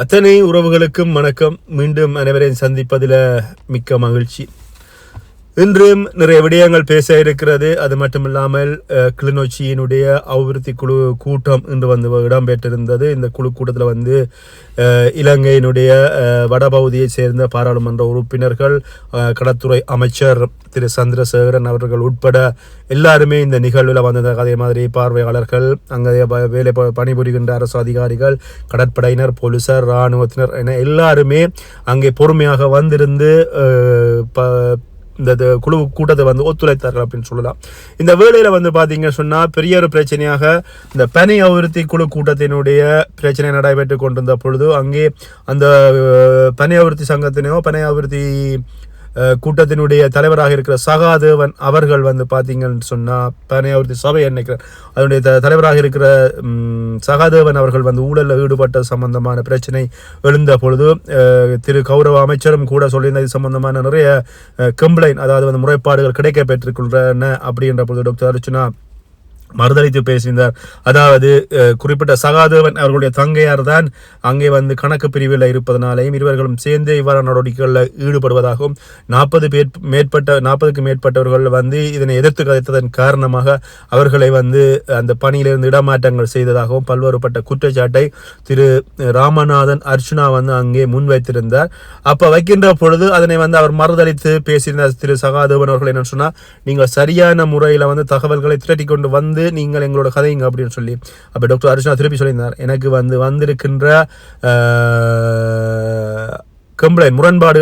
அத்தனை உறவுகளுக்கும் வணக்கம். மீண்டும் அனைவரையும் சந்திப்பதில் மிக்க மகிழ்ச்சி. இன்றும் நிறைய விடயங்கள் பேச இருக்கிறது. அது மட்டுமில்லாமல் கிளிநொச்சியினுடைய அபிவிருத்தி குழு கூட்டம் இன்று வந்து இடம்பெற்றிருந்தது. இந்த குழு கூட்டத்தில் வந்து இலங்கையினுடைய வடபகுதியைச் சேர்ந்த பாராளுமன்ற உறுப்பினர்கள் கடத்துறை அமைச்சர் திரு சந்திரசேகரன் அவர்கள் உட்பட எல்லாருமே இந்த நிகழ்வில் வந்தது அதே மாதிரி பார்வையாளர்கள் அங்கே வேலை பணிபுரிகின்ற அரசு அதிகாரிகள் கடற்படையினர் போலீசார் இராணுவத்தினர் என எல்லாருமே அங்கே பொறுமையாக வந்திருந்து ப- இந்த இது குழு கூட்டத்தை வந்து ஒத்துழைத்தார்கள் அப்படின்னு சொல்லலாம். இந்த வேலையில் வந்து பார்த்தீங்க சொன்னால் பெரிய ஒரு பிரச்சனையாக இந்த பனி அபிவிருத்தி குழு கூட்டத்தினுடைய பிரச்சனை நடைபெற்று கொண்டிருந்த பொழுது அங்கே அந்த பனி அபிவிருத்தி சங்கத்தினையோ பனி அபிவிருத்தி கூட்டத்தினுடைய தலைவராக இருக்கிற சகாதேவன் அவர்கள் வந்து பார்த்தீங்கன்னு சொன்னால் பனை அபிவிருத்தி சபை நினைக்கிறேன் அதனுடைய த- தலைவராக இருக்கிற சகாதேவன் அவர்கள் வந்து ஊழலில் ஈடுபட்ட சம்பந்தமான பிரச்சனை எழுந்த பொழுது திரு கௌரவ அமைச்சரும் கூட சொல்லியிருந்த இது சம்பந்தமான நிறைய கம்ப்ளைண்ட் அதாவது வந்து முறைப்பாடுகள் கிடைக்க பெற்றுக்கொள்கிறன அப்படின்ற பொழுது டாக்டர் அர்ச்சனா மறுதளித்து பேசினார் அதாவது குறிப்பிட்ட சகாதேவன் அவர்களுடைய தங்கையார் தான் அங்கே வந்து கணக்கு பிரிவில் இருப்பதனாலையும் இருவர்களும் சேர்ந்து இவ்வாறான நடவடிக்கைகளில் ஈடுபடுவதாகவும் நாற்பது பேர் மேற்பட்ட நாற்பதுக்கு மேற்பட்டவர்கள் வந்து இதனை எதிர்த்து கதைத்ததன் காரணமாக அவர்களை வந்து அந்த பணியிலிருந்து இடமாற்றங்கள் செய்ததாகவும் பல்வேறுபட்ட குற்றச்சாட்டை திரு ராமநாதன் அர்ச்சுனா வந்து அங்கே முன்வைத்திருந்தார். அப்போ வைக்கின்ற பொழுது அதனை வந்து அவர் மறுதளித்து பேசியிருந்தார் திரு சகாதேவன் அவர்கள். என்ன சொன்னால் நீங்கள் சரியான முறையில் வந்து தகவல்களை திரட்டி கொண்டு வந்து நீங்கள் எங்களோட கதைங்க அப்படின்னு சொல்லி. அப்போ டாக்டர் அர்ச்சனா திருப்பி சொல்லியிருந்தார் எனக்கு வந்து வந்திருக்கின்ற கம்ப்ளைண்ட் முரண்பாடு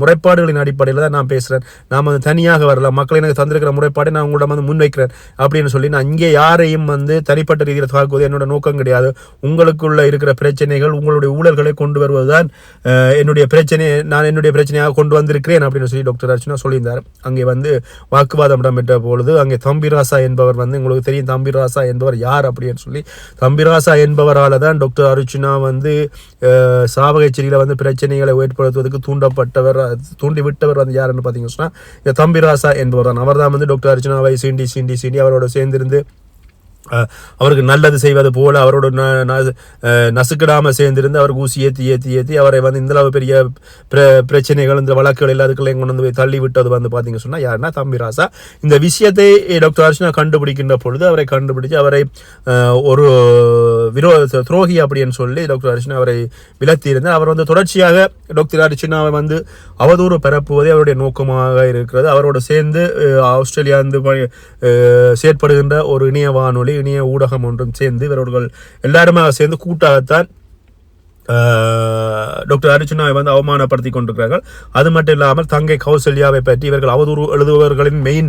முறைப்பாடுகளின் அடிப்படையில் தான் நான் பேசுகிறேன் நாம் வந்து தனியாக வரல மக்கள் எனக்கு தந்திருக்கிற முறைப்பாடை நான் உங்களிடம் வந்து முன்வைக்கிறேன் அப்படின்னு சொல்லி நான் இங்கே யாரையும் வந்து தனிப்பட்ட ரீதியில் தாக்குவது என்னோட நோக்கம் கிடையாது. உங்களுக்குள்ள இருக்கிற பிரச்சனைகள் உங்களுடைய ஊழல்களை கொண்டு வருவது தான் என்னுடைய பிரச்சனை நான் என்னுடைய பிரச்சனையாக கொண்டு வந்திருக்கிறேன் அப்படின்னு சொல்லி டாக்டர் அர்ச்சனா சொல்லியிருந்தார். அங்கே வந்து வாக்குவாதம் இடம்பெற்ற பொழுது அங்கே தம்பிராசா என்பவர் வந்து உங்களுக்கு தெரியும் தம்பிராசா என்பவர் யார் அப்படின்னு சொல்லி தம்பிராசா என்பவரால் தான் டாக்டர் அர்ச்சுனா வந்து சாவகச்சேரியில் வந்து பிரச்சனைகளை ஏற்படுத்துவதற்கு தூண்டப்பட்டவர் தூண்டி விட்டவர் வந்து யாருன்னு பார்த்தீங்கன்னு சொன்னால் இந்த தம்பிராசா என்பவர் தான் அவர் தான் வந்து டாக்டர் அர்ச்சுனாவை சீண்டி சீண்டி சீண்டி அவரோட சேர்ந்திருந்து அவருக்கு நல்லது செய்வது போல அவரோட ந- ந- சேர்ந்திருந்து அவருக்கு ஊசி ஏற்றி ஏற்றி ஏற்றி அவரை வந்து இந்த அளவு பெரிய பிர பிரச்சனைகள் இந்த வழக்குகள் எல்லாத்துக்களையும் கொண்டு வந்து போய் தள்ளி விட்டது வந்து பார்த்தீங்க சொன்னால் யாருன்னா தம்பிராசா இந்த விஷயத்தை டாக்டர் அர்ச்சனா கண்டுபிடிக்கின்ற பொழுது அவரை கண்டுபிடிச்சு அவரை ஒரு விரோ துரோகி அப்படின்னு சொல்லி டாக்டர் அர்ச்சனா அவரை விலத்தியிருந்தார். அவர் வந்து தொடர்ச்சியாக டாக்டர் அர்ச்சனாவை வந்து அவதூறு பரப்புவதே அவருடைய நோக்கமாக இருக்கிறது. அவரோட சேர்ந்து ஆஸ்திரேலியா வந்து செயற்படுகின்ற ஒரு இணைய வானொலி இணைய ஊடகம் ஒன்றும் சேர்ந்து இவர்கள் எல்லாருமே சேர்ந்து கூட்டாகத்தான் டாக்டர் அர்ஜுனாவை வந்து அவமானப்படுத்தி கொண்டிருக்கிறார்கள். அது மட்டும் இல்லாமல் தங்கை கௌசல்யாவை பற்றி இவர்கள் அவதூறு எழுதுபவர்களின் மெயின்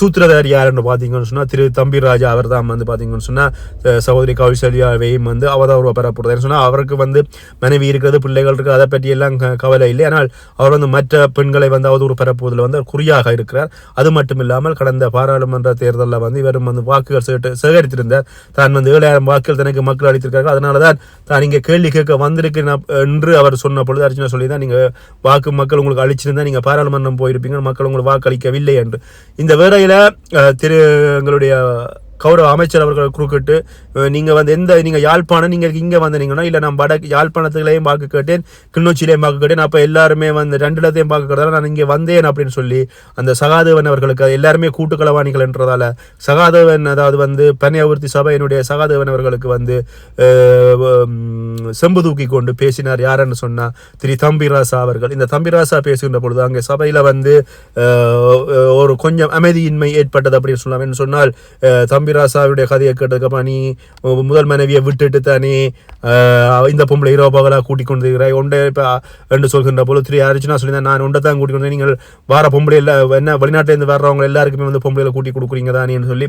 சூத்திரதாரி யார் என்று பார்த்தீங்கன்னு சொன்னால் திரு தம்பிராஜா அவர் தான் வந்து பார்த்தீங்கன்னு சொன்னால் சகோதரி கௌசல்யாவையும் வந்து அவதூறு பெறப்படுறது சொன்னால் அவருக்கு வந்து மனைவி இருக்கிறது பிள்ளைகள் இருக்குது அதை பற்றி எல்லாம் கவலை இல்லை. ஆனால் அவர் வந்து மற்ற பெண்களை வந்து அவதூறு பெறப்போவதில் வந்து குறியாக இருக்கிறார். அது மட்டும் இல்லாமல் கடந்த பாராளுமன்ற தேர்தலில் வந்து இவரும் வந்து வாக்குகள் சேகரித்திருந்தார். தான் வந்து ஏழாயிரம் வாக்குகள் தனக்கு மக்கள் அளித்திருக்கார்கள் அதனால தான் தான் இங்கே கேள்வி கேட்க வந்திருக்கிறேன். என்று அவர் சொன்ன பொழுது அர்ஜுனா சொல்லி தான் நீங்கள் வாக்கு மக்கள் உங்களுக்கு அழிச்சிருந்தா நீங்கள் பாராளுமன்றம் போயிருப்பீங்க மக்கள் உங்களுக்கு வாக்களிக்கவில்லை என்று. இந்த வேளையில் திரு எங்களுடைய கௌரவ அமைச்சர் அவர்கள் குறுக்கிட்டு நீங்கள் வந்து எந்த நீங்கள் யாழ்ப்பாணம் நீங்கள் இங்கே வந்தீங்கன்னா இல்லை நான் வட யாழ்ப்பாணத்துலையும் பார்க்க கேட்டேன் கிளிநொச்சியிலையும் பார்க்க கேட்டேன் அப்போ எல்லாருமே வந்து ரெண்டு இடத்தையும் பார்க்க கேட்டதால நான் இங்கே வந்தேன் அப்படின்னு சொல்லி அந்த சகாதேவன் அவர்களுக்கு அது எல்லாருமே கூட்டுக்களவாணிகள் என்றதால சகாதேவன் அதாவது வந்து பனை சபையினுடைய சகாதேவன் அவர்களுக்கு வந்து செம்பு தூக்கி கொண்டு பேசினார். யாருன்னு சொன்னால் திரு தம்பிராசா அவர்கள். இந்த தம்பிராசா பேசுகின்ற பொழுது அங்கே சபையில் வந்து ஒரு கொஞ்சம் அமைதியின்மை ஏற்பட்டது அப்படின்னு சொல்லலாம் என்று சொன்னால் தம்பிராசாவுடைய கதையை கேட்டதுக்கப்புறம் நீ முதல் மனைவியை விட்டுட்டு தானே இந்த பொம்பளை இரவு பகலாக கூட்டிக் கொண்டு இருக்கிறாய். ஒன்றை இப்போ என்று சொல்கின்ற போல திரு அர்ச்சனா சொல்லி நான் ஒன்றை தான் கூட்டிக் கொண்டு நீங்கள் வார பொம்பளை இல்லை என்ன வெளிநாட்டிலேருந்து வர்றவங்க எல்லாருக்குமே வந்து பொம்பளையில் கூட்டி கொடுக்குறீங்க தானேன்னு சொல்லி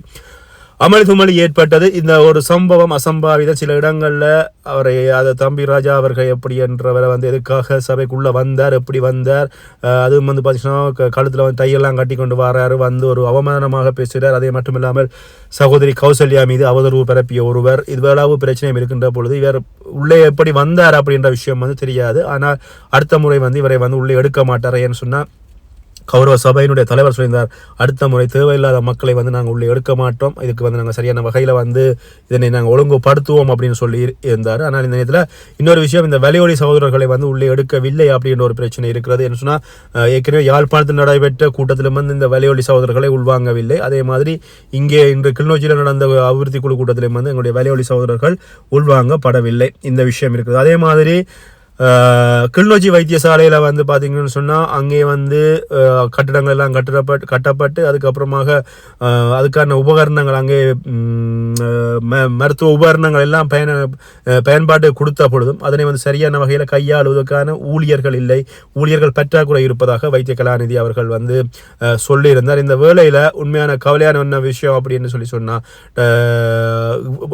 அமளி துமளி ஏற்பட்டது. இந்த ஒரு சம்பவம் அசம்பாவித சில இடங்களில் அவரை அதை தம்பி ராஜா அவர்கள் எப்படி என்றவரை வந்து எதுக்காக சபைக்குள்ளே வந்தார் எப்படி வந்தார் அதுவும் வந்து பார்த்தீங்கன்னா க- வந்து தையெல்லாம் கட்டி கொண்டு வராரு. வந்து ஒரு அவமானமாக பேசுகிறார். அதே மட்டும் இல்லாமல் சகோதரி கௌசல்யா மீது அவதூறு பரப்பிய ஒருவர். இதுவளவு பிரச்சனையும் இருக்கின்ற பொழுது இவர் உள்ளே எப்படி வந்தார் அப்படின்ற விஷயம் வந்து தெரியாது. ஆனால் அடுத்த முறை வந்து இவரை வந்து உள்ளே எடுக்க மாட்டார் ஏன்னு சொன்னால் கௌரவ சபையினுடைய தலைவர் சொல்லியிருந்தார் அடுத்த முறை தேவையில்லாத மக்களை வந்து நாங்கள் உள்ளே எடுக்க மாட்டோம். இதுக்கு வந்து நாங்கள் சரியான வகையில் வந்து இதனை நாங்கள் ஒழுங்குபடுத்துவோம் அப்படின்னு சொல்லி இரு- இருந்தார். ஆனால் இந்த நேரத்தில் இன்னொரு விஷயம் இந்த வலியொலி சகோதரர்களை வந்து உள்ளே எடுக்கவில்லை அப்படின்ற ஒரு பிரச்சனை இருக்கிறது. என்ன சொன்னால் ஏற்கனவே யாழ்ப்பாணத்தில் நடைபெற்ற கூட்டத்தில் வந்து இந்த வலியொலி சகோதரர்களை உள்வாங்கவில்லை. அதே மாதிரி இங்கே இன்று கிளிநொச்சியில் நடந்த அபிவிருத்தி குழு கூட்டத்திலும் வந்து எங்களுடைய வலியொலி சகோதரர்கள் உள்வாங்கப்படவில்லை. இந்த விஷயம் இருக்குது. அதே மாதிரி கிளிநொச்சி வைத்தியசாலையில் வந்து பார்த்தீங்கன்னு சொன்னால் அங்கே வந்து கட்டிடங்கள் எல்லாம் கட்டப்பட்டு கட்டப்பட்டு அதுக்கப்புறமாக அதுக்கான உபகரணங்கள் அங்கே ம- மருத்துவ உபகரணங்கள் எல்லாம் பயன பயன்பாடு பயன்பாட்டு கொடுத்த பொழுதும் அதனை வந்து சரியான வகையில் கையாளுவதற்கான ஊழியர்கள் இல்லை. ஊழியர்கள் பற்றாக்குறை இருப்பதாக வைத்திய கலாநிதி அவர்கள் வந்து சொல்லியிருந்தார். இந்த வேலையில் உண்மையான கவலையான என்ன விஷயம் அப்படின்னு சொல்லி சொன்னால்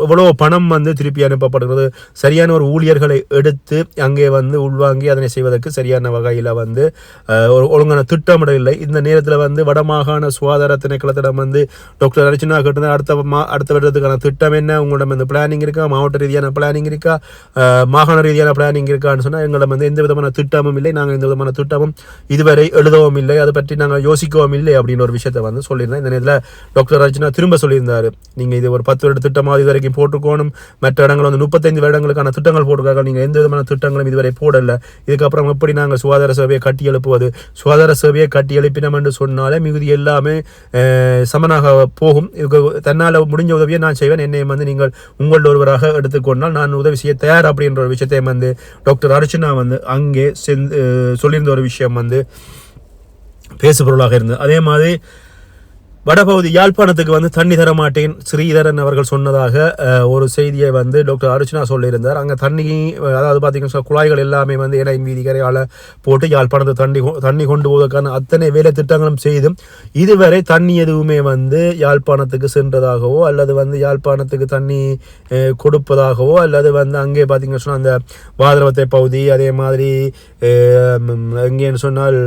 இவ்வளோ பணம் வந்து திருப்பி அனுப்பப்படுகிறது. சரியான ஒரு ஊழியர்களை எடுத்து அங்கே வந்து உள்வாங்கி அதனை செய்வதற்கு சரியான வகையில் வந்து ஒரு ஒழுங்கான திட்டமிடல் இல்லை. இந்த நேரத்தில் வந்து வடமாகாண சுகாதார திணைக்களத்திடம் வந்து டாக்டர் அர்ச்சனா கேட்டது அடுத்த மா அடுத்த வருடத்துக்கான திட்டம் என்ன? உங்களிடம் இந்த பிளானிங் இருக்கா? மாவட்ட ரீதியான பிளானிங் இருக்கா? மாகாண ரீதியான பிளானிங் இருக்கான்னு சொன்னால் எங்களிடம் வந்து எந்த விதமான திட்டமும் இல்லை. நாங்கள் எந்த விதமான திட்டமும் இதுவரை எழுதவும் இல்லை. அதை பற்றி நாங்கள் யோசிக்கவும் இல்லை அப்படின்னு ஒரு விஷயத்தை வந்து சொல்லியிருந்தேன். இந்த நேரத்தில் டாக்டர் அர்ச்சனா திரும்ப சொல்லியிருந்தார். நீங்கள் இது ஒரு பத்து வருட திட்டமாக இது வரைக்கும் போட்டுக்கோணும் மற்ற இடங்கள் வந்து முப்பத்தைந்து வருடங்களுக்கான திட்டங்கள் போட்டிருக்காங்க நீங்கள் எந்த விதமான திட்டங்களும் இதுவரை போடல. இதுக்கப்புறம் எப்படி நாங்கள் சுகாதார சேவையை கட்டி எழுப்புவது? சுகாதார சேவையை கட்டி எழுப்பினோம் என்று சொன்னாலே மிகுதி எல்லாமே சமனாக போகும். இதுக்கு தன்னால் முடிஞ்ச உதவியை நான் செய்வேன். என்னை வந்து நீங்கள் உங்கள் ஒருவராக எடுத்துக்கொண்டால் நான் உதவி செய்ய தயார் அப்படின்ற ஒரு விஷயத்தையும் வந்து டாக்டர் அர்ச்சனா வந்து அங்கே சென்று சொல்லியிருந்த ஒரு விஷயம் வந்து பேசுபொருளாக இருந்தது. அதே மாதிரி வடபகுதி யாழ்ப்பாணத்துக்கு வந்து தண்ணி தர மாட்டேன் ஸ்ரீதரன் அவர்கள் சொன்னதாக ஒரு செய்தியை வந்து டாக்டர் அர்ச்சனா சொல்லியிருந்தார். அங்கே தண்ணி அதாவது பார்த்தீங்கன்னா குழாய்கள் எல்லாமே வந்து இணையின் வீதி கரையால் போட்டு யாழ்ப்பாணத்தை தண்ணி கொ- தண்ணி கொண்டு போவதற்கான அத்தனை வேலை திட்டங்களும் செய்தும் இதுவரை தண்ணி எதுவுமே வந்து யாழ்ப்பாணத்துக்கு சென்றதாகவோ அல்லது வந்து யாழ்ப்பாணத்துக்கு தண்ணி கொடுப்பதாகவோ அல்லது வந்து அங்கே பார்த்தீங்கன்னா சொன்னால் அந்த வாதரவத்தை பகுதி அதே மாதிரி எங்கேன்னு சொன்னால்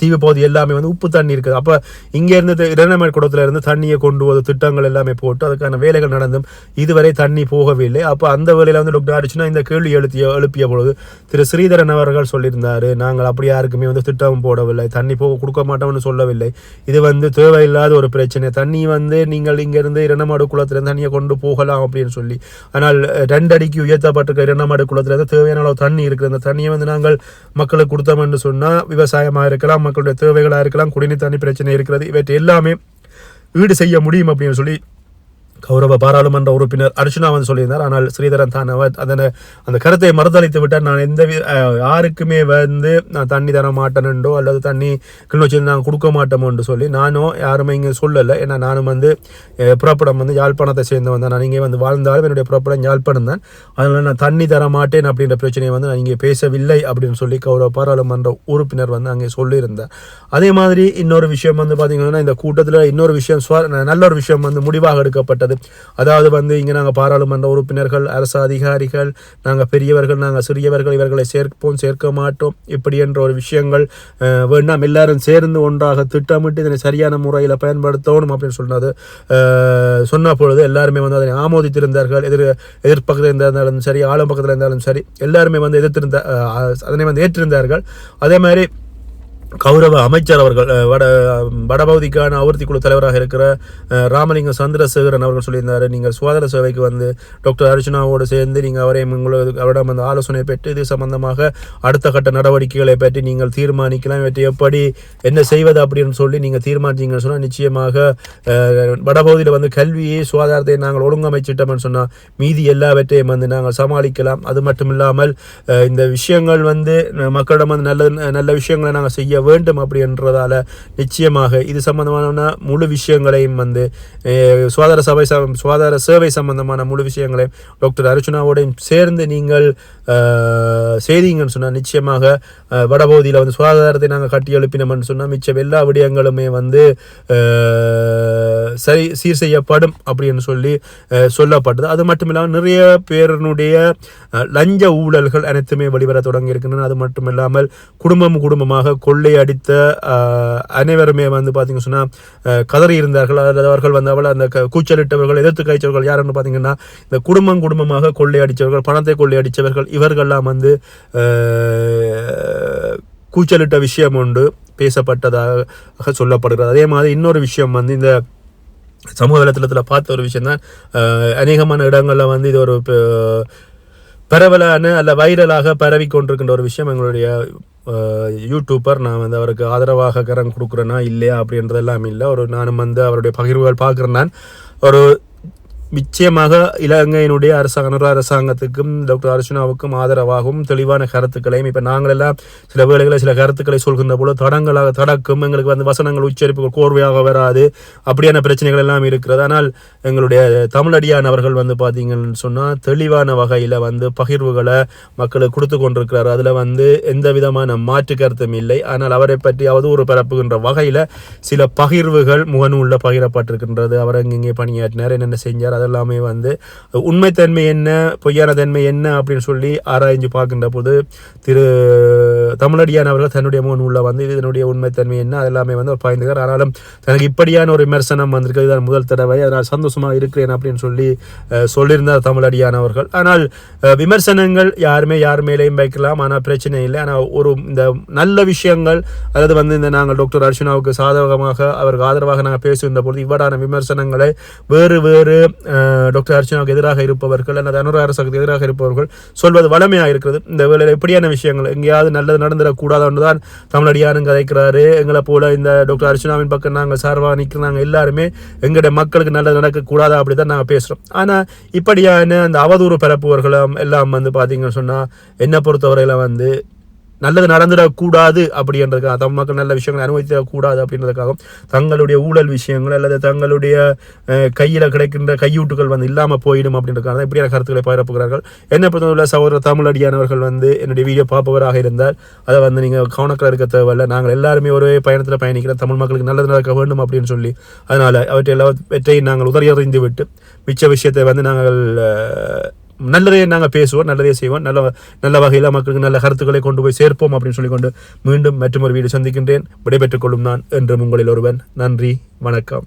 தீவு பகுதி எல்லாமே வந்து உப்பு தண்ணி இருக்குது. அப்போ இங்கேருந்து இருந்து இரண்டமேல் இருந்து தண்ணியை கொண்டு வந்து திட்டங்கள் எல்லாமே போட்டு அதுக்கான வேலைகள் நடந்தும் இதுவரை தண்ணி போகவில்லை. அப்போ அந்த வேலையில் வந்து டாக்டர் ஆடிச்சுன்னா இந்த கேள்வி எழுத்திய எழுப்பிய பொழுது திரு ஸ்ரீதரன் அவர்கள் சொல்லியிருந்தார் நாங்கள் அப்படி யாருக்குமே வந்து திட்டம் போடவில்லை தண்ணி போக கொடுக்க மாட்டோம்னு சொல்லவில்லை. இது வந்து தேவையில்லாத ஒரு பிரச்சனை. தண்ணி வந்து நீங்கள் இங்கேருந்து இரண்டமாடு குளத்திலேருந்து தண்ணியை கொண்டு போகலாம் அப்படின்னு சொல்லி. ஆனால் ரெண்டு அடிக்கு உயர்த்தப்பட்டிருக்க இரண்டமாடு குளத்திலேருந்து தேவையான அளவு தண்ணி இருக்குது அந்த தண்ணியை வந்து நாங்கள் மக்களுக்கு கொடுத்தோம் என்று சொன்னால் விவசாயமாக இருக்கலாம் மக்களுடைய தேவைகளாக இருக்கலாம் குடிநீர் தண்ணி பிரச்சனை இருக்கிறது இவற்றை எல்லாமே ஈடு செய்ய முடியும் அப்படின்னு சொல்லி கௌரவ பாராளுமன்ற உறுப்பினர் அர்ச்சனா வந்து சொல்லியிருந்தார். ஆனால் ஸ்ரீதரன் தான் அவர் அதனை அந்த கருத்தை மறுதளித்து விட்டார். நான் எந்த யாருக்குமே வந்து நான் தண்ணி தர மாட்டேனுண்டோ அல்லது தண்ணி கிளிநொச்சி நாங்கள் கொடுக்க மாட்டோமோன்னு சொல்லி நானும் யாருமே இங்கே சொல்லலை. ஏன்னா நானும் வந்து புறப்படம் வந்து யாழ்ப்பாணத்தை சேர்ந்தவன் வந்தேன் நான் இங்கே வந்து வாழ்ந்தாலும் என்னுடைய புறப்படம் யாழ்ப்பாணம் தான். அதனால் நான் தண்ணி தர மாட்டேன் அப்படின்ற பிரச்சனையை வந்து நான் இங்கே பேசவில்லை அப்படின்னு சொல்லி கௌரவ பாராளுமன்ற உறுப்பினர் வந்து அங்கே சொல்லியிருந்தார். அதே மாதிரி இன்னொரு விஷயம் வந்து பார்த்தீங்கன்னா இந்த கூட்டத்தில் இன்னொரு விஷயம் நல்ல ஒரு விஷயம் வந்து முடிவாக எடுக்கப்பட்ட எடுக்கப்பட்டது அதாவது வந்து இங்கே நாங்கள் பாராளுமன்ற உறுப்பினர்கள் அரசு அதிகாரிகள் நாங்கள் பெரியவர்கள் நாங்கள் சிறியவர்கள் இவர்களை சேர்ப்போம் சேர்க்க மாட்டோம். இப்படி என்ற ஒரு விஷயங்கள் வேண்டாம் எல்லாரும் சேர்ந்து ஒன்றாக திட்டமிட்டு இதனை சரியான முறையில் பயன்படுத்தணும் அப்படின்னு சொன்னது. சொன்ன பொழுது எல்லாருமே வந்து அதனை ஆமோதித்திருந்தார்கள். எதிர் எதிர்ப்பக்கத்தில் இருந்தாலும் சரி ஆளும் பக்கத்தில் இருந்தாலும் சரி எல்லாருமே வந்து எதிர்த்திருந்த அதனை வந்து ஏற்றிருந்தார்கள். அதே மாதிரி கௌரவ அமைச்சர் அவர்கள் வட வடபகுதிக்கான அவர்த்தி குழு தலைவராக இருக்கிற ராமலிங்கம் சந்திரசேகரன் அவர்கள் சொல்லியிருந்தார். நீங்கள் சுகாதார சேவைக்கு வந்து டாக்டர் அர்ச்சனாவோடு சேர்ந்து நீங்கள் அவரையும் உங்களுக்கு அவரிடம் வந்து ஆலோசனை பெற்று இது சம்பந்தமாக அடுத்த கட்ட நடவடிக்கைகளை பற்றி நீங்கள் தீர்மானிக்கலாம். இவற்றை எப்படி என்ன செய்வது அப்படின்னு சொல்லி நீங்கள் தீர்மானிச்சிங்கன்னு சொன்னால் நிச்சயமாக வடபகுதியில் வந்து கல்வியை சுகாதாரத்தை நாங்கள் ஒழுங்கமைச்சிட்டோம்னு சொன்னால் மீதி எல்லாவற்றையும் வந்து நாங்கள் சமாளிக்கலாம். அது மட்டும் இல்லாமல் இந்த விஷயங்கள் வந்து மக்களிடம் வந்து நல்ல நல்ல விஷயங்களை நாங்கள் செய்ய வேண்டும் அப்படின்றதால நிச்சயமாக இது சம்பந்தமான முழு விஷயங்களையும் வந்து சுகாதார சபை சுகாதார சேவை சம்பந்தமான முழு விஷயங்களையும் டாக்டர் அர்ச்சனாவோடையும் சேர்ந்து நீங்கள் செய்தீங்கன்னு சொன்னால் நிச்சயமாக வடபகுதியில் வந்து சுகாதாரத்தை நாங்கள் கட்டி எழுப்பினோம்னு சொன்னால் மிச்சம் எல்லா விடயங்களுமே வந்து சரி சீர் செய்யப்படும் அப்படின்னு சொல்லி சொல்லப்பட்டது. அது மட்டும் இல்லாமல் நிறைய பேரனுடைய லஞ்ச ஊழல்கள் அனைத்துமே வெளிவர தொடங்கி இருக்கின்றன அது மட்டும் இல்லாமல் குடும்பம் குடும்பமாக கொள்ளை அடித்த அனைவருமே வந்து பார்த்திங்க சொன்னால் கதறி இருந்தார்கள். அதாவது அவர்கள் வந்து அவள் அந்த கூச்சலிட்டவர்கள் எதிர்த்து காய்ச்சவர்கள் யாருன்னு பார்த்தீங்கன்னா இந்த குடும்பம் குடும்பமாக கொள்ளை அடித்தவர்கள் பணத்தை கொள்ளை அடித்தவர்கள் இவர்கள்லாம் வந்து கூச்சலிட்ட விஷயம் உண்டு பேசப்பட்டதாக சொல்லப்படுகிறது. அதே மாதிரி இன்னொரு விஷயம் வந்து இந்த சமூக வலைத்தளத்தில் பார்த்த ஒரு விஷயம் தான் அநேகமான இடங்களில் வந்து இது ஒரு பரவலான அல்ல வைரலாக பரவி கொண்டிருக்கின்ற ஒரு விஷயம் எங்களுடைய யூடியூப்பர் நான் வந்து அவருக்கு ஆதரவாக கரம் கொடுக்குறேனா இல்லையா அப்படின்றதெல்லாம் இல்லை. ஒரு நானும் வந்து அவருடைய பகிர்வுகள் பார்க்குறேன் நான். ஒரு நிச்சயமாக இலங்கையினுடைய அரசாங்க அனுர அரசாங்கத்துக்கும் டாக்டர் அர்ச்சனாவுக்கும் ஆதரவாகவும் தெளிவான கருத்துக்களையும் இப்போ நாங்கள் எல்லாம் சில வேளைகளில் சில கருத்துக்களை சொல்கின்ற போல தடங்களாக தடக்கும் எங்களுக்கு வந்து வசனங்கள் உச்சரிப்புகள் கோர்வையாக வராது அப்படியான பிரச்சனைகள் எல்லாம் இருக்கிறது. ஆனால் எங்களுடைய தமிழடியான் அவர்கள் வந்து பார்த்தீங்கன்னு சொன்னால் தெளிவான வகையில் வந்து பகிர்வுகளை மக்களுக்கு கொடுத்து கொண்டிருக்கிறார். அதில் வந்து எந்த விதமான மாற்று கருத்தும் இல்லை. ஆனால் அவரை பற்றி அவதூறு பரப்புகின்ற வகையில் சில பகிர்வுகள் முகநூலில் பகிரப்பட்டிருக்கின்றது. அவர் இங்கே பணியாற்றினார். என்னென்ன செஞ்சார்? அதெல்லாமே வந்து உண்மைத்தன்மை என்ன பொய்யான தன்மை என்ன அப்படின்னு சொல்லி ஆராய்ஞ்சு பார்க்கின்ற போது திரு தமிழடியான் அவர்கள் தன்னுடைய முகநூலில் வந்து இதனுடைய உண்மைத்தன்மை என்ன அதெல்லாமே வந்து அவர் பாய்ந்துகிறார் ஆனாலும் தனக்கு இப்படியான ஒரு விமர்சனம் வந்திருக்கு இதுதான் முதல் தடவை அதனால் சந்தோஷமாக இருக்கிறேன் அப்படின்னு சொல்லி சொல்லியிருந்தார் தமிழடியான் அவர்கள். ஆனால் விமர்சனங்கள் யாருமே யார் மேலேயும் வைக்கலாம் ஆனால் பிரச்சனை இல்லை. ஆனால் ஒரு இந்த நல்ல விஷயங்கள் அதாவது வந்து இந்த நாங்கள் டாக்டர் அர்ச்சனாவுக்கு சாதகமாக அவருக்கு ஆதரவாக நாங்கள் பேசுகின்ற பொழுது இவ்வாறான விமர்சனங்களை வேறு வேறு டாக்டர் அர்ச்சனாவுக்கு எதிராக இருப்பவர்கள் அல்லது அனுர அரசுக்கு எதிராக இருப்பவர்கள் சொல்வது வளமையாக இருக்கிறது. இந்த வேலையில் எப்படியான விஷயங்கள் எங்கேயாவது நல்லது நடந்துடக்கூடாதுன்னு தான் தமிழடியாரும் கதைக்கிறாரு. எங்களை போல இந்த டாக்டர் அர்ச்சனாவின் பக்கம் நாங்கள் சார்பாக நிற்கிறாங்க. நாங்கள் எல்லாருமே எங்களுடைய மக்களுக்கு நல்லது நடக்கக்கூடாதா அப்படி தான் நாங்கள் பேசுகிறோம் ஆனால் இப்படியான அந்த அவதூறு பரப்புவர்களும் எல்லாம் வந்து பார்த்தீங்கன்னு சொன்னால் என்னை பொறுத்தவரையில் வந்து நல்லது நடந்துடக்கூடாது அப்படின்றதுக்காக தமிழ் மக்கள் நல்ல விஷயங்களை அனுபவித்திடக்கூடாது அப்படின்றதுக்காகவும் தங்களுடைய ஊழல் விஷயங்கள் அல்லது தங்களுடைய கையில் கிடைக்கின்ற கையூட்டுகள் வந்து இல்லாமல் போயிடும் அப்படின்றதுக்காக தான் இப்படியான கருத்துக்களை பரப்புகிறார்கள் என்னை பொறுத்தவரை சகோதரர் தமிழடியானவர்கள் வந்து என்னுடைய வீடியோ பார்ப்பவராக இருந்தால் அதை வந்து நீங்கள் கவனக்கில் இருக்க தேவையில்ல. நாங்கள் எல்லாருமே ஒரே பயணத்தில் பயணிக்கிறோம் தமிழ் மக்களுக்கு நல்லது நடக்க வேண்டும் அப்படின்னு சொல்லி அதனால் அவற்றை எல்லாவற்றையும் நாங்கள் உதறியறிந்து விட்டு மிச்ச விஷயத்தை வந்து நாங்கள் நல்லதே நாங்கள் பேசுவோம் நல்லதே செய்வோம். நல்ல நல்ல வகையில் மக்களுக்கு நல்ல கருத்துக்களை கொண்டு போய் சேர்ப்போம் அப்படின்னு சொல்லி கொண்டு மீண்டும் மற்றொரு வீடு சந்திக்கின்றேன். விடைபெற்றுக் கொள்ளும் நான் என்றும் உங்களில் ஒருவன். நன்றி வணக்கம்.